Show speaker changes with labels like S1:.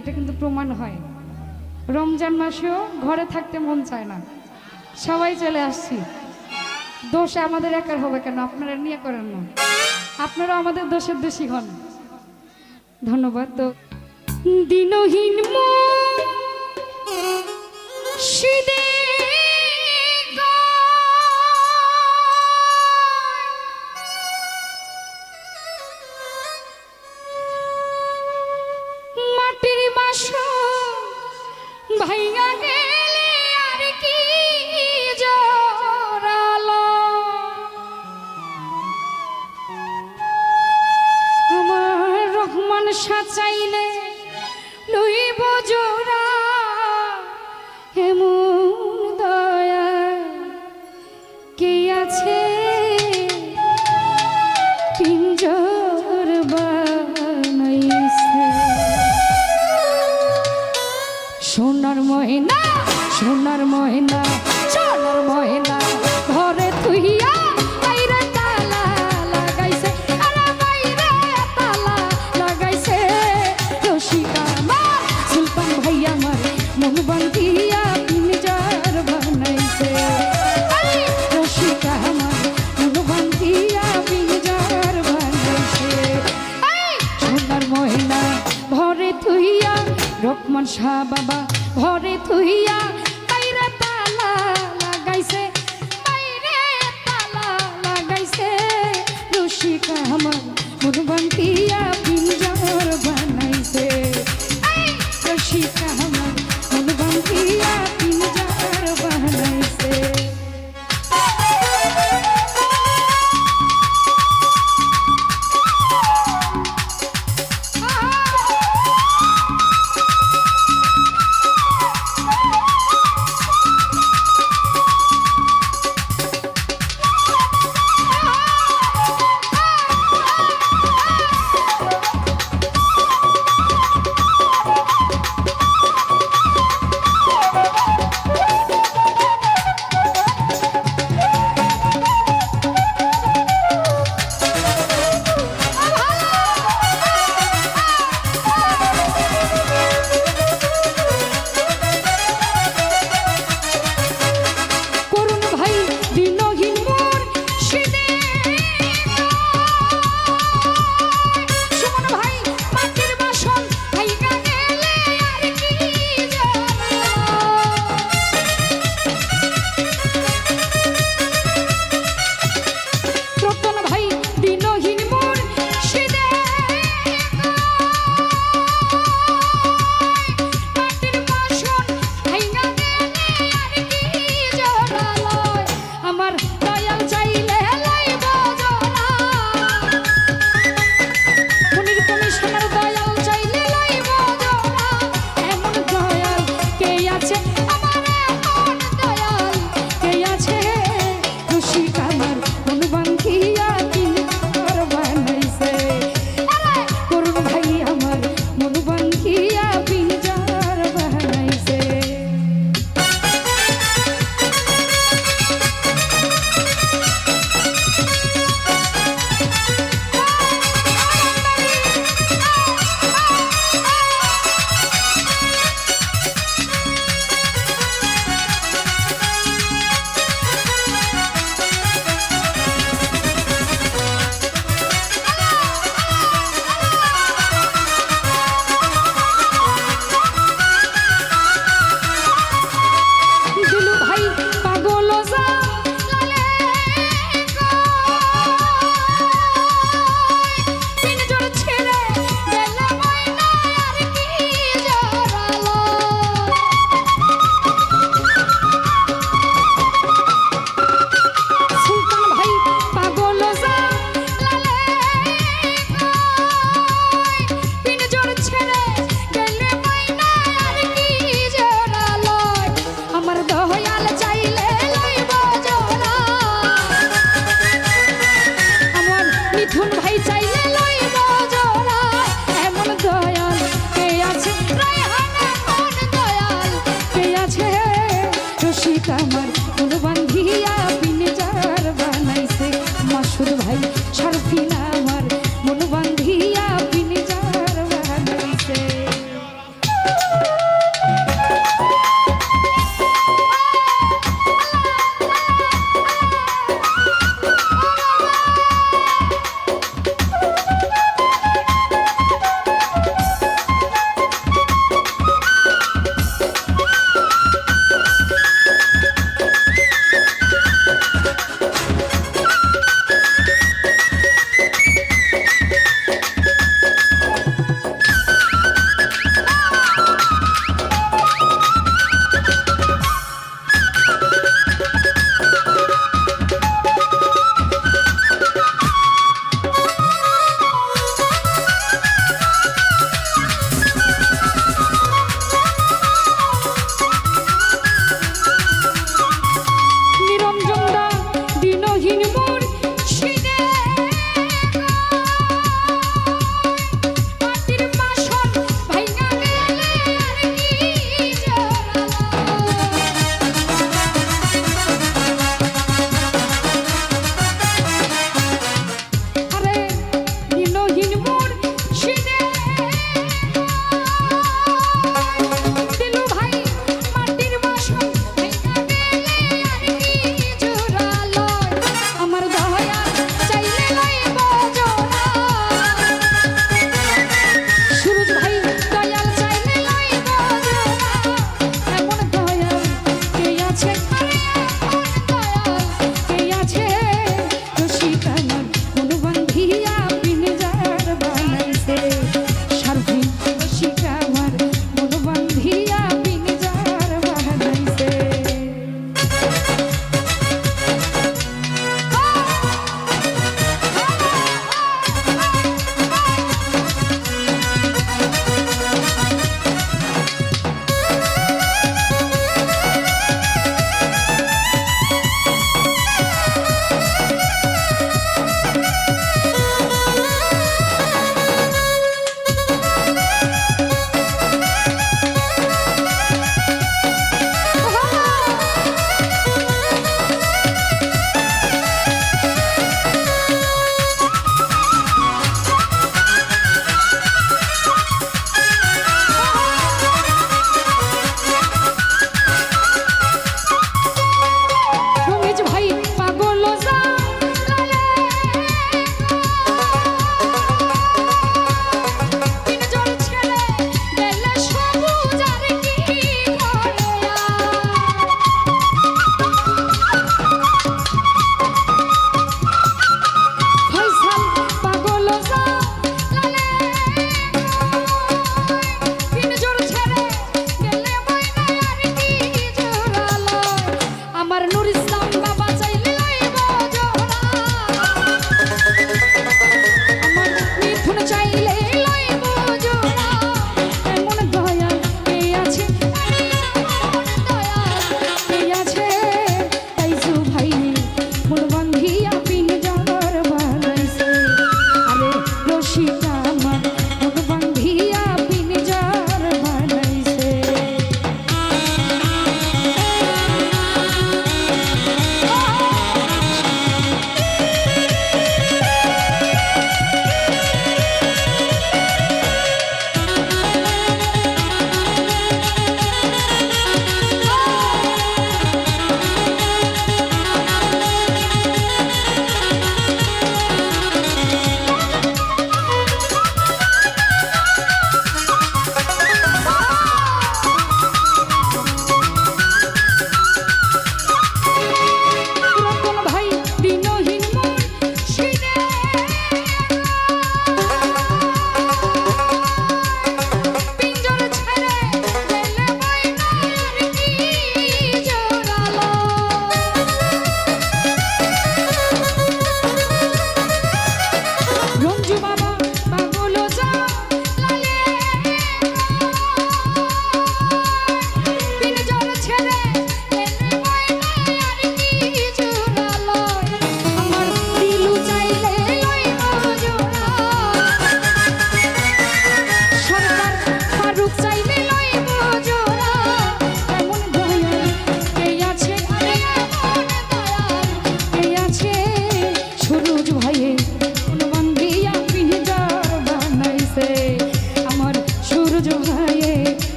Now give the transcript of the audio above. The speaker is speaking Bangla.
S1: এটা কিন্তু প্রমাণ হয়। রমজান মাসেও ঘরে থাকতে মন চায় না। সবাই চলে আসছি। দোষে আমাদের একার হবে কেন? আপনারা নিয়ে করেন না। আপনারা আমাদের দোষের দোষী হন। ধন্যবাদ। তো দিনহীন শীতের